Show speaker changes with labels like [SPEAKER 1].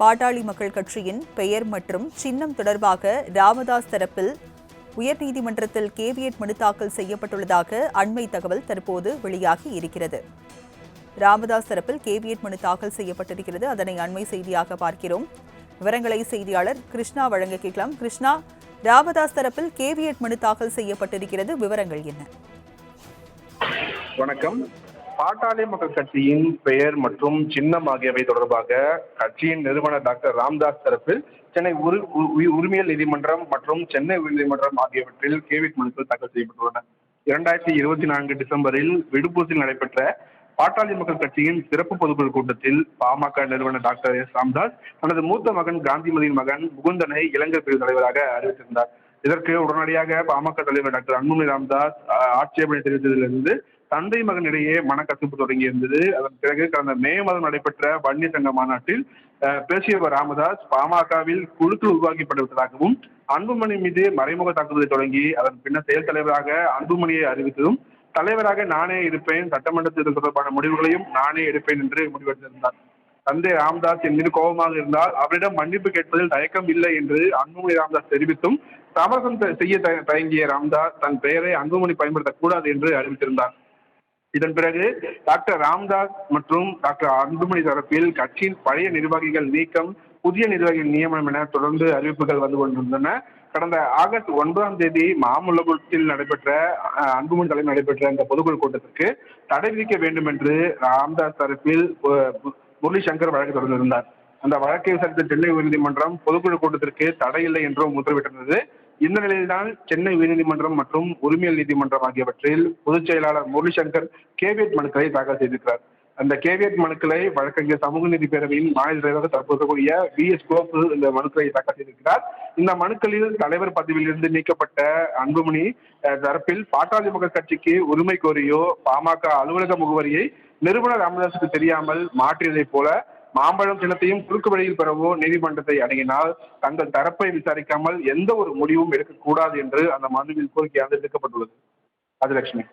[SPEAKER 1] பாட்டாளி மக்கள் கட்சியின் பெயர் மற்றும் சின்னம் தொடர்பாக ராமதாஸ் தரப்பில் உயர்நீதிமன்றத்தில் கேவியட் மனு தாக்கல் செய்யப்பட்டுள்ளதாக அண்மை தகவல் தற்போது வெளியாகி இருக்கிறது. ராமதாஸ் தரப்பில் கேவியட் மனு தாக்கல் செய்யப்பட்டிருக்கிறது. அதனை அண்மை செய்தியாக பார்க்கிறோம். விவரங்களை செய்தியாளர் கிருஷ்ணா வழங்க கேட்கலாம். கிருஷ்ணா ராமதாஸ் தரப்பில் கேவியட் மனு தாக்கல் செய்யப்பட்டிருக்கிறது. விவரங்கள் என்ன?
[SPEAKER 2] வணக்கம். பாட்டாளி மக்கள் கட்சியின் பெயர் மற்றும் சின்னம் ஆகியவை தொடர்பாக கட்சியின் நிறுவனர் டாக்டர் ராம்தாஸ் தரப்பில் சென்னை உரு உ- உரிமையல் நீதிமன்றம் மற்றும் சென்னை உயர்நீதிமன்றம் ஆகியவற்றில் கேவிட் மனுக்கள் தாக்கல் செய்யப்பட்டுள்ளன. இரண்டாயிரத்தி இருபத்தி நான்கு டிசம்பரில் விடுப்பூசில் நடைபெற்ற பாட்டாளி மக்கள் கட்சியின் சிறப்பு பொதுக்குழு கூட்டத்தில் பாமக நிறுவனர் டாக்டர் எஸ் ராம்தாஸ் தனது மூத்த மகன் காந்திமதியின் மகன் முகுந்தனை இலங்கை பிரிவு தலைவராக அறிவித்திருந்தார். இதற்கு உடனடியாக பாமக தலைவர் டாக்டர் அன்புமணி ராம்தாஸ் ஆட்சேபனை தெரிவித்ததிலிருந்து தந்தை மகன் இடையே மனக்கசிப்பு தொடங்கி இருந்தது. அதன் பிறகு கடந்த மே மாதம் நடைபெற்ற வன்னிய சங்க மாநாட்டில் பேசியவர் ராமதாஸ் பாமகவில் குழுக்கள் உருவாக்கப்பட்டுவிட்டதாகவும் அன்புமணி மீது மறைமுக தாக்குதலை தொடங்கி அதன் பின்னர் செயல் தலைவராக அன்புமணியை அறிவித்ததும் தலைவராக நானே இருப்பேன் சட்டமன்ற தேர்தல் தொடர்பான முடிவுகளையும் நானே எடுப்பேன் என்று முடிவெடுத்திருந்தார். தந்தை ராமதாஸ் என் மீது கோபமாக இருந்தால் அவரிடம் மன்னிப்பு கேட்பதில் தயக்கம் இல்லை என்று அன்புமணி ராமதாஸ் தெரிவித்தும் சமரசம் செய்ய தயங்கிய ராம்தாஸ் தன் பெயரை அன்புமணி பயன்படுத்தக்கூடாது என்று அறிவித்திருந்தார். இதன் பிறகு டாக்டர் ராம்தாஸ் மற்றும் டாக்டர் அன்புமணி தரப்பில் கட்சியின் பழைய நிர்வாகிகள் நீக்கம் புதிய நிர்வாகிகள் நியமனம் என தொடர்ந்து அறிவிப்புகள் வந்து கொண்டிருந்தன. கடந்த ஆகஸ்ட் ஒன்பதாம் தேதி மாமல்லபுரத்தில் நடைபெற்ற அன்புமணி தலைமையில் நடைபெற்ற இந்த பொதுக்குழு கூட்டத்திற்கு தடை விதிக்க வேண்டும் என்று ராம்தாஸ் தரப்பில் முரளி சங்கர் வழக்கு தொடர்ந்திருந்தார் அந்த வழக்கை விசாரித்த சென்னை உயர்நீதிமன்றம் பொதுக்குழு கூட்டத்திற்கு தடை இல்லை என்றும் உத்தரவிட்டிருந்தது. இந்த நிலையில்தான் சென்னை உயர்நீதிமன்றம் மற்றும் உரிமையல் நீதிமன்றம் ஆகியவற்றில் பொதுச் செயலாளர் முரளிசங்கர் கேவியட் மனுக்களை தாக்கல் செய்திருக்கிறார். அந்த கேவியட் மனுக்களை வழக்கறிஞர் சமூக நீதி பேரவையின் மாநில தலைவராக தற்போது கூடிய வி எஸ் கோப்பு இந்த மனுக்களை தாக்கல் செய்திருக்கிறார். இந்த மனுக்களில் தலைவர் பதவியிலிருந்து நீக்கப்பட்ட அன்புமணி தரப்பில் பாட்டாளி மக்கள் கட்சிக்கு உரிமை கோரியோ பாமக அலுவலக முகவரியை நிறுவனர் ராமதாசுக்கு தெரியாமல் மாற்றியதைப் போல மாம்பழம் சின்னத்தையும் குறுக்கு வழியில் பெறவோ நீதிமன்றத்தை அணுகினால் தங்கள் தரப்பை விசாரிக்காமல் எந்த ஒரு முடிவும் எடுக்கக்கூடாது என்று அந்த மனுவில் கோரிக்கையாக எடுக்கப்பட்டுள்ளது ராஜலட்சுமி.